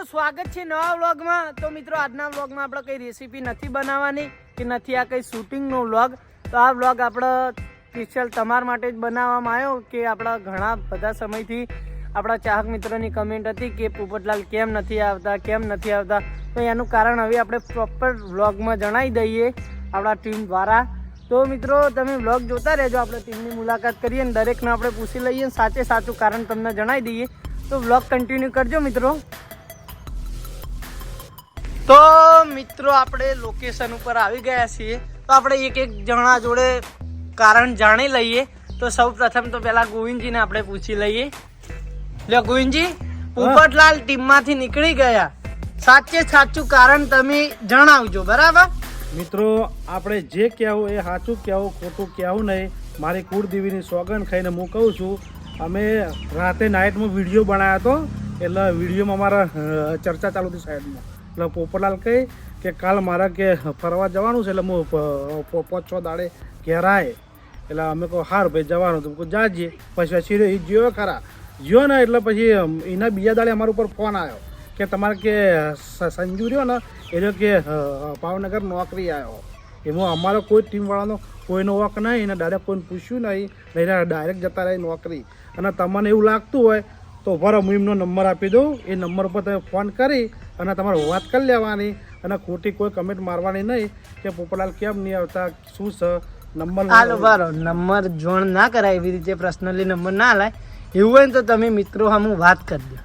મિત્રો, સ્વાગત છે નવા વ્લોગમાં. તો મિત્રો, આજના વ્લોગમાં આપણે કઈ રેસીપી નથી બનાવવાની કે નથી આ કઈ શૂટિંગનો વ્લોગ, તો આ વ્લોગ આપણે સ્પેશિયલ તમારા માટે જ બનાવવામાં આવ્યો કે આપણા ઘણા બધા સમયથી આપણા ચાહક મિત્રોની કમેન્ટ હતી કે પોપટલાલ કેમ નથી આવતા, કેમ નથી આવતા. તો એનું કારણ હવે આપણે પ્રોપર વ્લોગમાં જણાવી દઈએ આપણા ટીમ દ્વારા. તો મિત્રો, તમે વ્લોગ જોતા રહેજો, આપણે ટીમની મુલાકાત કરીએ અને દરેકને આપણે પૂછી લઈએ સાચે સાચું કારણ તમને જણાવી દઈએ. તો વ્લોગ કન્ટિન્યુ કરજો મિત્રો. તો મિત્રો આપણે લોકેશન ઉપર આવી ગયા છીએ. તો આપણે એક એક જણા જોડે કારણ જાણી લઈએ. તો સૌ પ્રથમ તો પેલા ગોવિંદજીને આપણે પૂછી લઈએ. લે ગોવિંદજી પોપટલાલ ટીમમાંથી નીકળી ગયા. સાચે સાચું કારણ તમે જણાવજો બરાબર? મિત્રો આપણે જે કહેવું એ સાચું કહેવું ખોટું કહેવું નહીં. મારી કુળદેવીની સોગંદ ખાઈને હું કહું છું અમે રાતે નાઇટમાં વીડિયો બનાવ્યો હતો એટલે વિડીયોમાં અમારા ચર્ચા ચાલુ હતી સાઈડમાં એટલે પોપટલાલ કહે કે કાલ મારા કે ફરવા જવાનું છે એટલે હું પાંચ છ દાડે ઘેરાય એટલે અમે કહો, હાર ભાઈ, જવાનું. તો જાજે પછી પછી એ જ્યો ખરા. જ્યો ને એટલે પછી એના બીજા દાડે અમારા ઉપર ફોન આવ્યો કે તમારે કે સંજુ રહ્યો ને, એ રહ્યો કે ભાવનગર નોકરી આવ્યો એમાં અમારો કોઈ ટીમવાળાનો કોઈનો વોક નહીં, એને ડાયરેક્ટ કોઈને પૂછ્યું નહીં નહીં ડાયરેક્ટ જતા રહી નોકરી. અને તમને એવું લાગતું હોય, તો ભરો, હું એમનો નંબર આપી દઉં. એ નંબર પર તમે ફોન કરી અને તમારે વાત કરી લેવાની અને ખોટી કોઈ કમેન્ટ મારવાની નહીં કે પોપટલાલ કેમ નહીં આવતા શું છે નંબર હાલો બારો નંબર જોણ ના કરાય એવી રીતે પર્સનલી નંબર ના લાય. એવું હોય તો તમે મિત્રો સામું વાત કરજો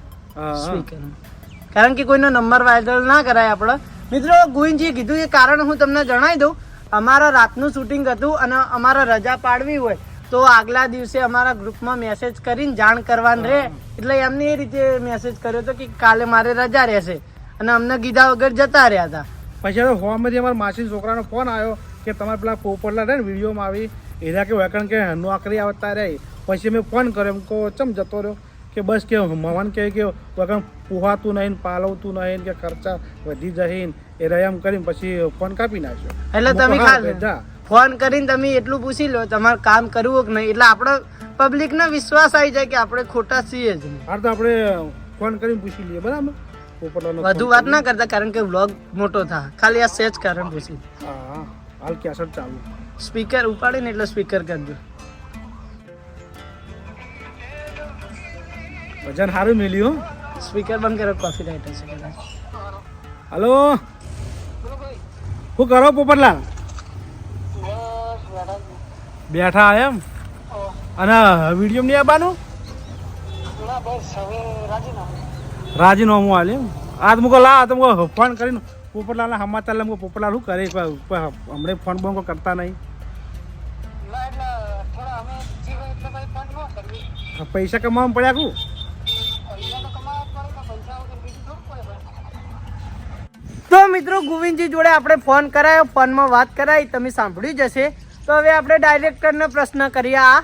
કારણ કે કોઈનો નંબર વાયરલ ના કરાય આપણે. મિત્રો ગોવિંદજીએ કીધું એ કારણ હું તમને જણાવી દઉં. અમારા રાતનું શૂટિંગ હતું અને અમારે રજા પાડવી હોય તો આગલા દિવસે અમારા ગ્રુપમાં મેસેજ કરીને જાણ કરવાનું રહે. એટલે એમને એ રીતે મેસેજ કર્યો હતો કે કાલે મારે રજા રહેશે. અને અમને કીધા વગર જતા રહ્યા હતા. પછી હવે અમારા માસી છોકરાનો ફોન આવ્યો કે તમારે પેલા પોપટલા રહે ને વિડીયોમાં આવી. એના કે વેકણ કે નોકરી આવતા રહે. પછી મેં ફોન કર્યો એમ કહો ચમ જતો રહ્યો? કે બસ કે મવાન કહે કે વગણ પુહાતું નહીં પાલવતું નહીં કે ખર્ચા વધી જઈને એ રહ્યા એમ કરીને પછી ફોન કાપી નાખ્યો. એટલે તમે હા, ફોન કરીને તમે એટલું પૂછી લો તમારે કામ કરવું કે નહીં? એટલે આપણે પબ્લિકનો વિશ્વાસ આવી જાય કે આપણે ખોટા છીએ જ નહીં. તો આપણે ફોન કરીને પૂછી લઈએ બરાબર? વધુ વાત ના કરતા કારણ કે વ્લોગ મોટો થાય ખાલી આ સેજ કારણ પૂછી હા હાલ કેસેટ ચાલુ. સ્પીકર ઉપાડીને એટલે સ્પીકર કરજો. વજન સારું મેલ્યું સ્પીકર બંધ કરો કોફી લાઈટ છે કદાચ. હલો? શું કરો પોપટલાલ? બેઠા એમ? અને વીડિયો નહીં આવવાનું? રાજીનામું હાલ એમ આજ મુકો લા તો ફોન કરીને પોપટલાલ સમાચાર લે મૂકો પોપટલાલ શું કરે? હમણાં ફોન બોન કરતા નહીં. પૈસા કમાવા પડ્યા કું તો મિત્રો ગોવિંદજી જોડે આપણે ફોન કરાયો ફોનમાં વાત કરાવી તમે સાંભળી જશે તો હવે આપણે ડાયરેક્ટરને પ્રશ્ન કરીએ આ.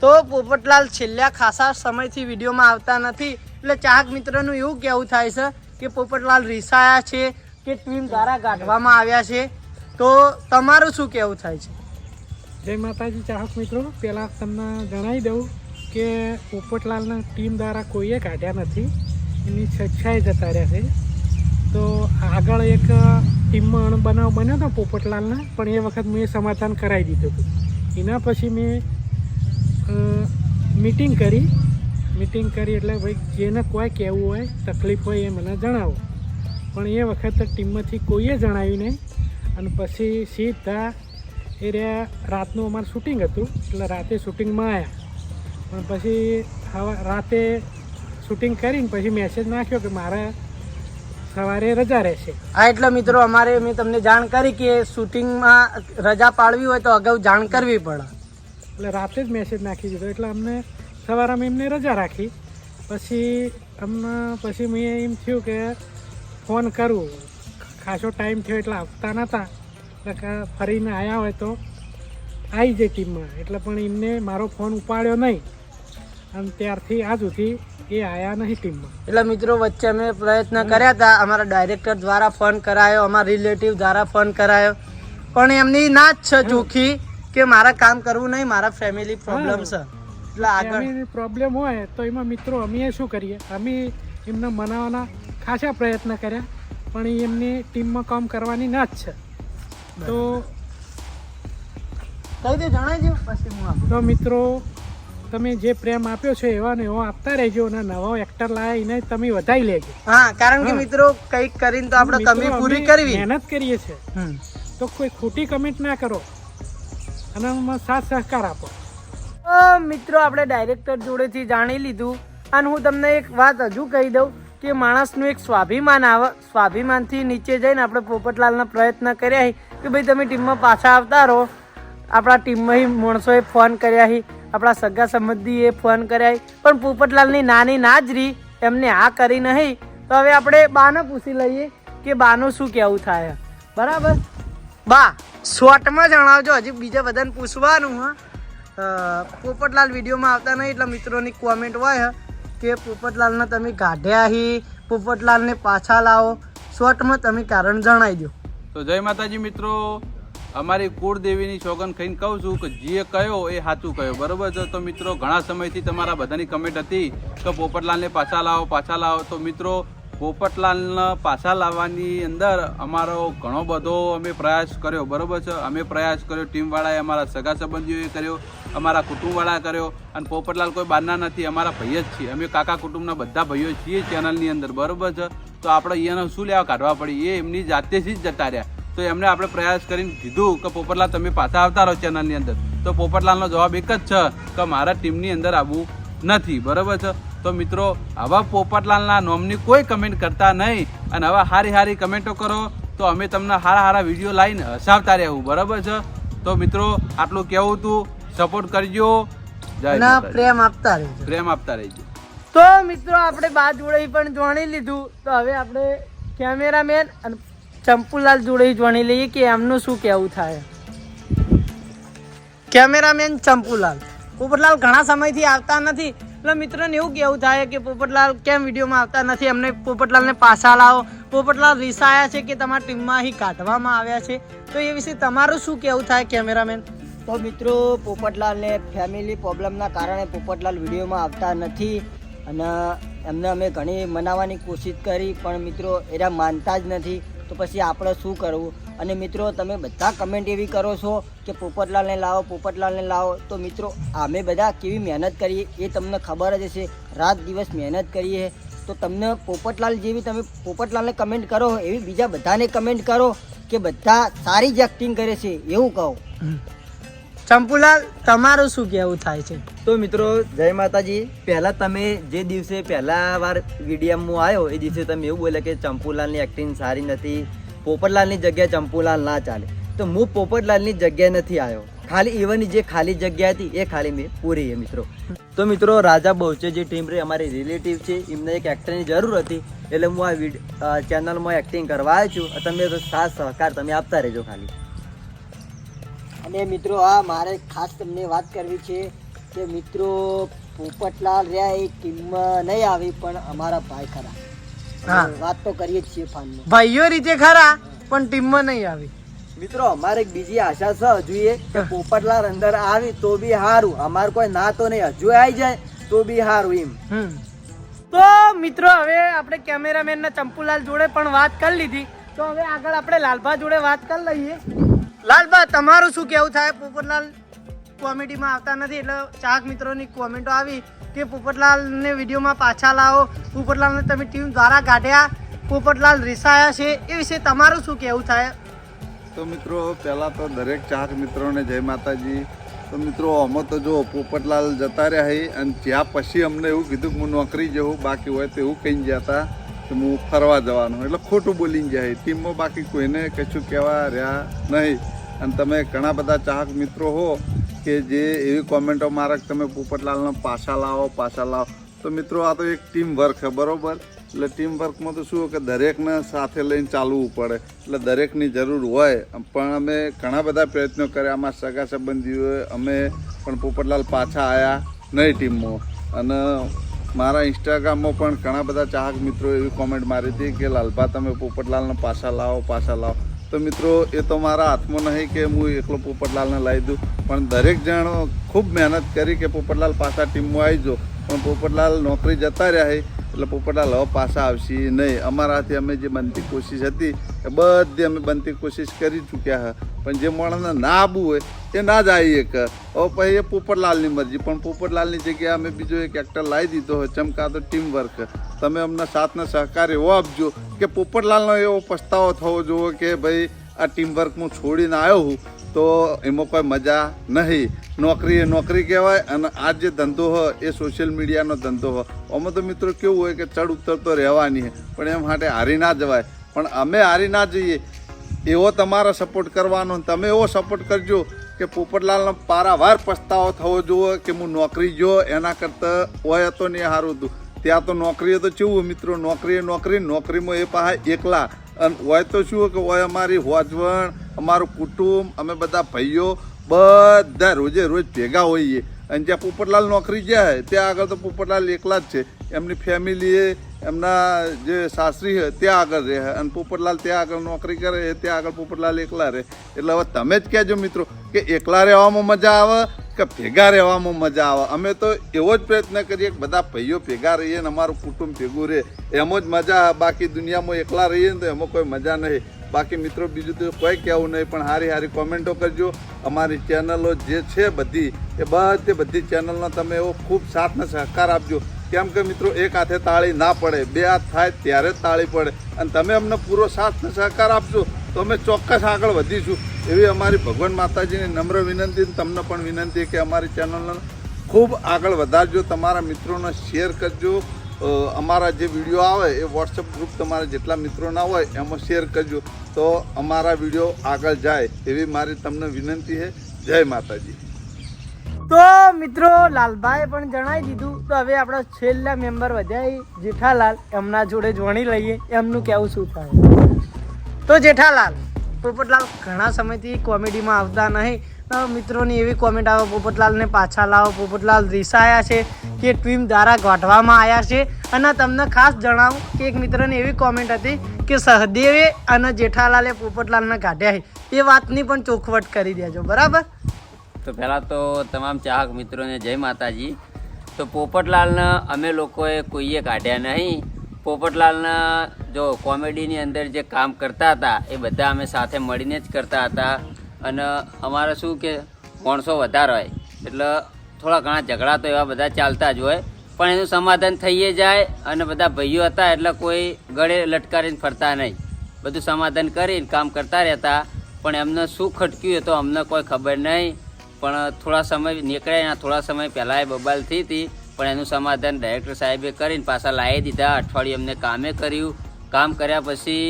તો પોપટલાલ છેલ્લા ખાસા સમયથી વિડીયોમાં આવતા નથી. એટલે ચાહક મિત્રનું એવું કહેવું થાય છે કે પોપટલાલ રિસાયા છે કે ટીમ દ્વારા કાઢવામાં આવ્યા છે. તો તમારું શું કહેવું થાય છે? જય માતાજી, ચાહક મિત્રો. પહેલાં તમને જણાવી દઉં કે પોપટલાલના ટીમ દ્વારા કોઈએ કાઢ્યા નથી. એની સ્વેચ્છાએ જતા રહ્યા છે. તો આગળ એક ટીમમાં બનાવ બન્યો હતો પોપટલાલના, પણ એ વખત મેં સમાધાન કરાવી દીધું હતું. એના પછી મેં મિટિંગ કરી. મિટિંગ કરી એટલે ભાઈ જેને કોઈ કહેવું હોય તકલીફ હોય એ મને જણાવો. પણ એ વખત ટીમમાંથી કોઈએ જણાવ્યું નહીં. અને પછી સીધા એ રહ્યા રાતનું અમારું શૂટિંગ હતું એટલે રાતે શૂટિંગમાં આવ્યા પણ પછી હવા રાતે શૂટિંગ કરીને પછી મેસેજ નાખ્યો કે મારે સવારે રજા રહેશે. હા એટલે મિત્રો અમારે મેં તમને જાણ કરી કે શૂટિંગમાં રજા પાડવી હોય તો અગાઉ જાણ કરવી પડે. એટલે રાતે જ મેસેજ નાખી દીધો. એટલે અમને સવારે અમે એમને રજા રાખી. પછી અમને પછી મેં એમ થયું કે ફોન કરું. ખાસો ટાઈમ થયો એટલે આવતા નહોતા એટલે ફરીને આવ્યા હોય તો આવી જાય ટીમમાં. એટલે પણ એમને મારો ફોન ઉપાડ્યો નહીં. અને ત્યારથી આજ સુધી એ આવ્યા નહીં ટીમમાં. એટલે મિત્રો વચ્ચે અમે પ્રયત્ન કર્યા હતા. અમારા ડાયરેક્ટર દ્વારા ફોન કરાયો અમારા રિલેટિવ દ્વારા ફોન કરાયો. પણ એમની ના જ છે ચોખ્ખી કે મારા કામ કરવું નહીં મારા ફેમિલી પ્રોબ્લેમ છે. એટલે આગળ. પ્રોબ્લેમ હોય તો એમાં મિત્રો અમે શું કરીએ? અમે એમને મનાવવાના ખાસા પ્રયત્ન કર્યા પણ એમની ટીમમાં કામ કરવાની ના જ છે. તો કઈ દે જણાવી પછી હું તો મિત્રો તમે જે પ્રેમ આપ્યો છે એવા ને એવા આપતા રહેજો અને નવો એક્ટર લાયા એને તમે વધારી લેજો. હા કારણ કે મિત્રો કંઈક કરીને તો આપણે કમી પૂરી કરવી. મહેનત કરીએ છીએ. તો કોઈ ખોટી કમેન્ટ ના કરો. અને સાથ સહકાર આપો. મિત્રો, આપણે ડાયરેક્ટર જોડેથી જાણી લીધું અને હું તમને એક વાત હજુ કહી દઉં કે માણસનું એક સ્વાભિમાન આવે, સ્વાભિમાનથી નીચે જઈને આપણે પોપટલાલના પ્રયત્ન કર્યા કે ભાઈ તમે ટીમમાં પાછા આવતા રહો. આપણા ટીમમાં માણસોએ ફોન કર્યા આપણા સગા સંબંધીએ ફોન કર્યા પણ પોપટલાલની નાની નાજરી એમને આ કરી નહીં. તો હવે આપણે બાને પૂછી લઈએ કે બાનું શું કહેવું થાય. બરાબર? બા શોર્ટમાં જણાવજો, હજી બીજા બધાને પૂછવાનું, હા. પોપટલાલ વિડીયોમાં આવતા નહીં એટલે મિત્રોની કોમેન્ટ હોય કે પોપટલાલને તમે કાઢ્યા હી, પોપટલાલને પાછા લાવો. શોર્ટમાં તમે કારણ જણાવી દો તો જય માતાજી મિત્રો, અમારી કુળદેવીની સોગન ખાઈને કહું છું કે જે કયો એ સાચું કહ્યો બરોબર છે? તો મિત્રો, ઘણા સમયથી તમારા બધાની કમેન્ટ હતી કે પોપટલાલને પાછા લાવો પાછા લાવો. તો મિત્રો, પોપટલાલને પાછા લાવવાની અંદર અમારો ઘણો બધો અમે પ્રયાસ કર્યો. બરોબર છે? અમે પ્રયાસ કર્યો. ટીમવાળાએ અમારા સગા સંબંધીઓએ કર્યો. અમારા કુટુંબવાળા કર્યો અને પોપટલાલ કોઈ બહારના નથી, અમારા ભાઈ જ છીએ. અમે કાકા કુટુંબના બધા ભાઈઓ છીએ ચેનલની અંદર, બરોબર છે? તો આપણે અહીંયાનો શું લેવા કાઢવા પડી? એ એમની જાતેથી જ જતા રહ્યા. તો એમને આપણે પ્રયાસ કરીને કીધું કે, પોપટલાલ, તમે પાછા આવતા રહો ચેનલની અંદર. તો પોપટલાલનો જવાબ એક જ છે કે, મારા ટીમની અંદર આવવું નથી. બરાબર છે? તો મિત્રો, આવા પોપટલાલના નોમની કોઈ કમેન્ટ કરતા નહીં અને હવે સારી સારી કમેન્ટો કરો તો અમે તમને સારા સારા વીડિયો લાવીને હસાવતા રહેવું. બરાબર છે? તો મિત્રો, આટલું કહેવું હતું. સપોર્ટ કરજો. અને પ્રેમ આપતા રહેજો. પ્રેમ આપતા રહેજો. તો મિત્રો આપણે બા જોડે પણ જાણી લીધું. તો હવે આપણે કેમેરામેન અને ચંપુલાલ જોડે જાણી લઈએ કે એમનું શું કહેવું થાય. કેમેરામેન ચંપુલાલ. પોપટલાલ ઘણા સમયથી આવતા નથી. એટલે મિત્રોને એવું કેવું થાય કે પોપટલાલ કેમ વિડીયોમાં આવતા નથી? અમને પોપટલાલને પાછા લાવો. પોપટલાલ રિસાયા છે કે તમારા ટીમમાં અહીં કાઢવામાં આવ્યા છે. તો એ વિશે તમારું શું કહેવું થાય કેમેરામેન? તો મિત્રો પોપટલાલને ફેમિલી પ્રોબ્લેમના કારણે પોપટલાલ વિડીયોમાં આવતા નથી અને એમને અમે ઘણી મનાવવાની કોશિશ કરી, પણ મિત્રો, એરા માનતા જ નથી. તો પછી આપણે શું કરવું? અને મિત્રો, તમે બધા કમેન્ટ એવી કરો છો કે પોપટલાલને લાવો પોપટલાલને લાવો. તો મિત્રો, અમે બધા કેવી મહેનત કરીએ એ તમને ખબર જ હશે. રાત દિવસ મહેનત કરીએ. તો તમને પોપટલાલ જેવી તમે પોપટલાલને કમેન્ટ કરો, એવી બીજા બધાને કમેન્ટ કરો કે બધા સારી જ એક્ટિંગ કરે છે. એવું કહો. ચંપુલાલ, તમારું શું કહેવું થાય છે? તો મિત્રો, જય માતાજી. પહેલા તમે જે દિવસે પહેલા વાર વિડીયમમાં આવ્યો, એ દિવસે તમે એવું બોલ્યા કે ચંપુલાલની એક્ટિંગ સારી નથી. પોપટલાલની જગ્યાએ ચંપુલાલ ના ચાલે. તો હું પોપટલાલની જગ્યાએ નથી આવ્યો. ખાલી ઇવનની જે ખાલી જગ્યા હતી, એ ખાલી મેં પૂરી છે મિત્રો. તો મિત્રો, રાજા બહુચે જે ટીમ રે, અમારી રિલેટિવ છે, એમને એક એક્ટરની જરૂર હતી. એટલે હું આ ચેનલમાં એક્ટિંગ કરવા આવ્યો છું. તમે સાથ સહકાર તમે આપતા રહેજો ખાલી. અને મિત્રો આ મારે ખાસ તમને વાત કરવી છે કે મિત્રો પોપટલાલ રહ્યા એ ટીમમાં નહીં આવી પણ અમારા ભાઈ ખરા. હા. વાત તો કરીએ જ છીએ ફાન ભાઈઓ રીતે ખરા પણ ટીમમાં નહીં આવી. મિત્રો અમારે એક બીજી આશા છે જોઈએ કે પોપટલાલ અંદર આવી તો બી સારું અમારે કોઈ ના તો નહીં. હજુ આવી જાય તો બી સારું એમ. તો મિત્રો હવે આપણે કેમેરામેન ના ચંપુલાલ જોડે પણ વાત કરી લીધી. તો હવે આગળ આપણે લાલભા જોડે વાત કરી લઈએ. લાલભા તમારું શું કેવું થાય? પોપટલાલ કોમેડીમાં આવતા નથી, એટલે ચાહક મિત્રોની કોમેન્ટો આવી કે પોપટલાલને વિડીયોમાં પાછા લાવો. પોપટલાલને તમે ટીમ દ્વારા કાઢ્યા. પોપટલાલ રિસાયા છે. એ વિશે તમારું શું કેવું થાય? તો મિત્રો, પહેલાં તો દરેક ચાહક મિત્રોને જય માતાજી. તો મિત્રો, અમે તો જો પોપટલાલ જતા રહ્યા અને જ્યાં પછી અમને એવું કીધું કે હું નોકરી જવું બાકી હોય તો એવું કહીને જતા કે હું ફરવા જવાનું એટલે ખોટું બોલીને જાય ટીમમાં બાકી કોઈને કશું કહેવા રહ્યા નહીં. અને તમે ઘણા બધા ચાહક મિત્રો હો કે જે એવી કોમેન્ટો મારે તમે પોપટલાલનો પાછા લાવો પાછા લાવો. તો મિત્રો, આ તો એક ટીમ વર્ક છે બરોબર? એટલે ટીમ વર્કમાં તો શું કે દરેકને સાથે લઈને ચાલવું પડે. એટલે દરેકની જરૂર હોય. પણ અમે ઘણા બધા પ્રયત્નો કર્યા. અમારા સગા સંબંધીઓએ અમે પણ પોપટલાલ પાછા આવ્યા નહીં ટીમમાં. અને મારા ઇન્સ્ટાગ્રામમાં પણ ઘણા બધા ચાહક મિત્રો એવી કોમેન્ટ મારી હતી કે, લાલભા, તમે પોપટલાલને પાછા લાવો પાછા લાવો. તો મિત્રો, એ તો મારા હાથમાં નહીં કે હું એકલો પોપટલાલને લાવી દઉં. પણ દરેક જણ ખૂબ મહેનત કરી કે પોપટલાલ પાછા ટીમમાં આવી જો પણ પોપટલાલ નોકરી જતા રહ્યા એટલે પોપટલાલ હવે પાછા આવશે નહીં. અમારાથી અમે જે બનતી કોશિશ હતી, એ બધી અમે બનતી કોશિશ કરી ચૂક્યા હા પણ જે માણસને ના આવવું હોય, એ ના જ આવી એક. હવે પછી એ પોપટલાલની મરજી. પણ પોપટલાલની જગ્યાએ અમે બીજો એક એક્ટર લાવી દીધો હોય, ચમકા તો ટીમ વર્ક તમે અમને સાથને સહકાર એવો આપજો. કે પોપટલાલનો એવો પસ્તાવો થવો જોઈએ કે ભાઈ, આ ટીમ વર્ક હું છોડીને આવ્યો હું, તો એમાં કોઈ મજા નહીં. નોકરી એ નોકરી કહેવાય અને આ જે ધંધો હોય, એ સોશિયલ મીડિયાનો ધંધો હોય. આમાં તો મિત્રો કેવું હોય કે ચડ ઉતર તો રહેવાની પણ એમ માટે હારી ના જવાય. પણ અમે હારી ના જઈએ એવો તમારો સપોર્ટ કરવાનો તમે એવો સપોર્ટ કરજો કે પોપટલાલનો પારાવાર પસ્તાવો થવો જોઈએ કે હું નોકરી જો એના કરતાં હોય તો નહીં સારું હતું. ત્યાં તો નોકરીએ તો કેવું મિત્રો, નોકરીએ નોકરી, નોકરીમાં એ પાસે એકલા. અને હોય તો શું કે હોય અમારી હોજવણ, અમારું કુટુંબ, અમે બધા ભાઈઓ બધા રોજે રોજ ભેગા હોઈએ. અને જ્યાં પોપટલાલ નોકરી જાય ત્યાં આગળ તો પોપટલાલ એકલા જ છે. એમની ફેમિલી એમના જે સાસરી છે, ત્યાં આગળ રહે. અને પોપટલાલ ત્યાં આગળ નોકરી કરે છે, ત્યાં આગળ પોપટલાલ એકલા રહે. એટલે હવે તમે જ કહેજો મિત્રો કે એકલા રહેવામાં મજા આવે કે ભેગા રહેવામાં મજા આવે? અમે તો એવો જ પ્રયત્ન કરીએ કે બધા ભાઈઓ ભેગા રહીએ ને અમારું કુટુંબ ભેગું રહે. એમાં જ મજા બાકી દુનિયામાં એકલા રહીએ ને તો એમાં કોઈ મજા નહીં. બાકી મિત્રો, બીજું તો કોઈ કહેવું નહીં, પણ સારી સારી કોમેન્ટો કરજો. અમારી ચેનલો જે છે બધી, એ બધી બધી ચેનલનો તમે એવો ખૂબ સાથ ને સહકાર આપજો. કેમ કે મિત્રો એક હાથે તાળી ના પડે, બે હાથ થાય ત્યારે જ તાળી પડે. અને તમે અમને પૂરો સાથ સહકાર આપશો તો અમે ચોક્કસ આગળ વધીશું. એવી અમારી ભગવાન માતાજીની નમ્ર વિનંતી તમને પણ વિનંતી કે અમારી ચેનલને ખૂબ આગળ વધારજો, તમારા મિત્રોને શેર કરજો. અમારા જે વીડિયો આવે એ વોટ્સઅપ ગ્રુપ તમારા જેટલા મિત્રો ના હોય એમાં શેર કરજો. તો અમારા વીડિયો આગળ જાય એવી મારી તમને વિનંતી છે. જય માતાજી. તો મિત્રો લાલભાઈ પણ જણાવી દીધું. તો હવે આપણા છેલ્લા મેમ્બર વધ્યા જેઠાલાલ. એમના જોડે જોણી લઈએ. એમનું કેવું શું થાય? તો જેઠાલાલ, પોપટલાલ ઘણા સમયથી કોમેડીમાં આવતા નહીં. મિત્રોની એવી કોમેન્ટ આવે, પોપટલાલને પાછા લાવો. પોપટલાલ રિસાયા છે કે ટીમ દ્વારા ગોઠવામાં આવ્યા છે. અને તમને ખાસ જણાવું કે એક મિત્રની એવી કોમેન્ટ હતી કે સહદેવે અને જેઠાલાલે પોપટલાલને કાઢ્યા છે. એ વાતની પણ ચોખવટ કરી દેજો. બરાબર? તો પહેલાં તો તમામ ચાહક મિત્રોને જય માતાજી. તો પોપટલાલને અમે લોકોએ કોઈએ કાઢ્યા નહીં. પોપટલાલના જો કોમેડીની અંદર જે કામ કરતા હતા, એ બધા અમે સાથે મળીને જ કરતા હતા. અને અમારે શું કે, માણસો વધારે હોય. એટલે થોડા ઘણા ઝઘડા તો એવા બધા ચાલતા જ હોય. પણ એનું સમાધાન થઈએ જાય અને બધા ભાઈઓ હતા એટલે કોઈ ગળે લટકારીને ફરતા નહીં. બધું સમાધાન કરીને કામ કરતા રહેતા. પણ એમને શું ખટક્યું એ તો અમને કોઈ ખબર નહીં. પણ થોડા સમય નીકળ્યા એના થોડા સમય પહેલાં એ બબાલ થઈ હતી, પણ એનું સમાધાન ડાયરેક્ટર સાહેબે કરીને પાછા લાવી દીધા. અઠવાડિયે અમને કામે કર્યું. કામ કર્યા પછી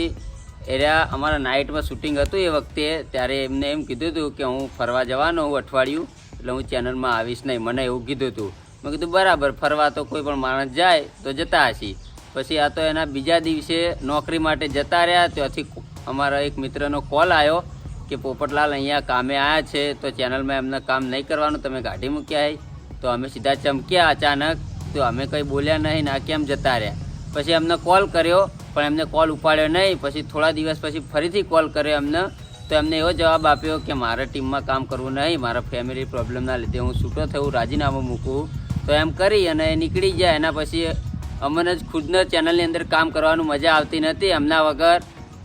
એરા અમારા નાઇટમાં શૂટિંગ હતું એ વખતે, ત્યારે એમને એમ કીધું હતું કે હું ફરવા જવાનો હું અઠવાડિયું, એટલે હું ચેનલમાં આવીશ નહીં, મને એવું કીધું હતું. મેં કીધું, બરાબર, ફરવા તો કોઈ પણ માણસ જાય તો જતા હશી. પછી આ તો એના બીજા દિવસે નોકરી માટે જતા રહ્યા, ત્યાંથી અમારા એક મિત્રનો કોલ આવ્યો. કે પોપટલાલ અહીંયા કામે આવ્યા છે, તો ચેનલમાં એમને કામ નહીં કરવાનું, તમે ગાડી મૂક્યા હે તો અમે સીધા ચમક્યા અચાનક, તો અમે કંઈ બોલ્યા નહીં, ના કેમ જતા રહ્યા. પછી એમને કોલ કર્યો, પણ એમને કોલ ઉપાડ્યો નહીં. પછી થોડા દિવસ પછી ફરીથી કોલ કર્યો એમને, તો એમને એવો જવાબ આપ્યો કે મારે ટીમમાં કામ કરવું નહીં, મારા ફેમિલી પ્રોબ્લેમના લીધે હું છૂટો થયું, રાજીનામું મૂકું. તો એમ કરી અને એ નીકળી જાય એના પછી અમને જ ખુદને ચેનલની અંદર કામ કરવાનું મજા આવતી નથી એમના વગર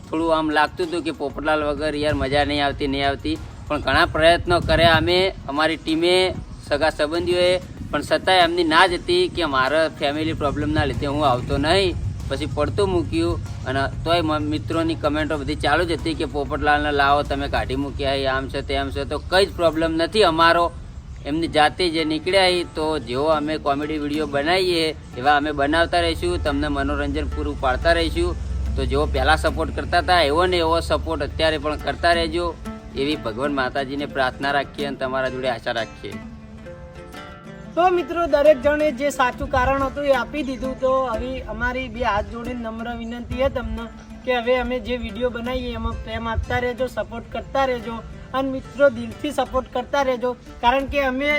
થોડું આમ લાગતું હતું કે પોપટલાલ વગર યાર મજા નહીં આવતી નહીં આવતી. પણ ઘણા પ્રયત્નો કર્યા અમે, અમારી ટીમે, સગા સંબંધીઓએ. પણ છતાંય એમની ના જ હતી કે મારા ફેમિલી પ્રોબ્લેમના લીધે હું આવતો નહીં. પછી પડતું મૂક્યું અને તોય મિત્રોની કમેન્ટો બધી ચાલુ જ હતી કે પોપટલાલને લાવો, તમે કાઢી મૂક્યા આમ છે તેમ છે. તો કંઈ જ પ્રોબ્લેમ નથી અમારો. એમની જાતે જે નીકળ્યા તો જેવો અમે કોમેડી વીડિયો બનાવીએ, એવા અમે બનાવતા રહીશું, તમને મનોરંજન પૂરું પાડતા રહીશું. તો જેવો પહેલાં સપોર્ટ કરતા હતા, એવો ને એવો સપોર્ટ અત્યારે પણ કરતા રહેજો. એવી ભગવાન માતાજીને પ્રાર્થના રાખીએ અને તમારા જોડે આશા રાખીએ. તો મિત્રો, દરેક જણે જે સાચું કારણ હતું એ આપી દીધું. તો હવે અમારી બે હાથ જોડે નમ્ર વિનંતી છે તમને કે હવે અમે જે વીડિયો બનાવીએ એમાં પ્રેમ આપતા રહેજો સપોર્ટ કરતા રહેજો. અને મિત્રો, દિલથી સપોર્ટ કરતા રહેજો. કારણ કે અમે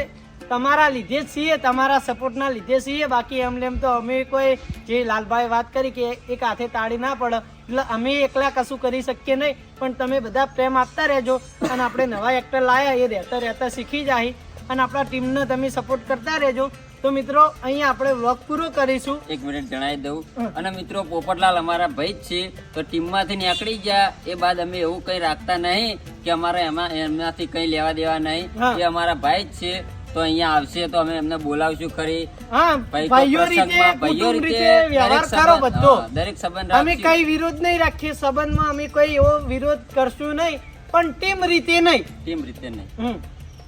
તમારા લીધે જ છીએ તમારા સપોર્ટના લીધે છીએ. બાકી એમ એમ તો અમે કોઈ જે લાલભાઈ વાત કરી કે એક હાથે તાળી ના પડે એટલે અમે એકલા કશું કરી શકીએ નહીં. પણ તમે બધા પ્રેમ આપતા રહેજો અને આપણે નવા એક્ટર લાયા એ રહેતા રહેતા શીખી જાય અને આપણા ટીમને તમે સપોર્ટ કરતા રહેજો. તો મિત્રો અહીંયા આપણે વ્લોગ પૂરો કરીશું. એક મિનિટ જણાવી દઉં. અને મિત્રો પોપટલાલ અમારા ભાઈ જ છે તો ટીમમાંથી નીકળી ગયા. એ બાદ અમે એવું કંઈ રાખતા નહીં કે અમારે એમાં એમનાથી કંઈ લેવા દેવા નહીં. એ અમારા ભાઈ જ છે. તો અહીંયા આવશે તો અમે એમને બોલાવશું ખરી. ભાઈઓ રીતે ભાઈઓ રીતે રીતે વ્યવહાર કરો બધો. દરેક સંબંધ અમે કઈ વિરોધ નહીં રાખીએ સંબંધમાં અમે કોઈ એવો વિરોધ કરશું નહીં પણ ટીમ રીતે નહીં. ટીમ રીતે નહીં.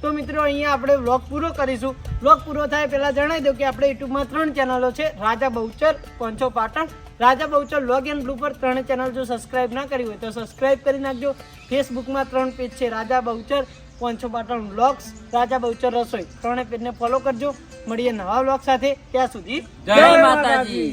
તો મિત્રો અહીંયા આપણે વ્લોગ પૂરો કરીશું. વ્લોગ પૂરો થાય પહેલા જણાવી દઉં કે આપણે યુટ્યુબમાં ત્રણ ચેનલો છે. રાજા Bahuchar પંચો Patan. Raja Bahuchar log and blue પર ત્રણ ચેનલ જો સબસ્ક્રાઇબ ના કરી હોય તો સબસ્ક્રાઇબ કરી નાખજો. ફેસબુકમાં ત્રણ પેજ છે રાજા બહુચર પોંચો પાટણ બ્લોક્સ રાજા બહુચર રસોઈ. ત્રણે પેજને ફોલો કરજો. મળીએ નવા વ્લોગ સાથે. ત્યાં સુધી જય માતાજી.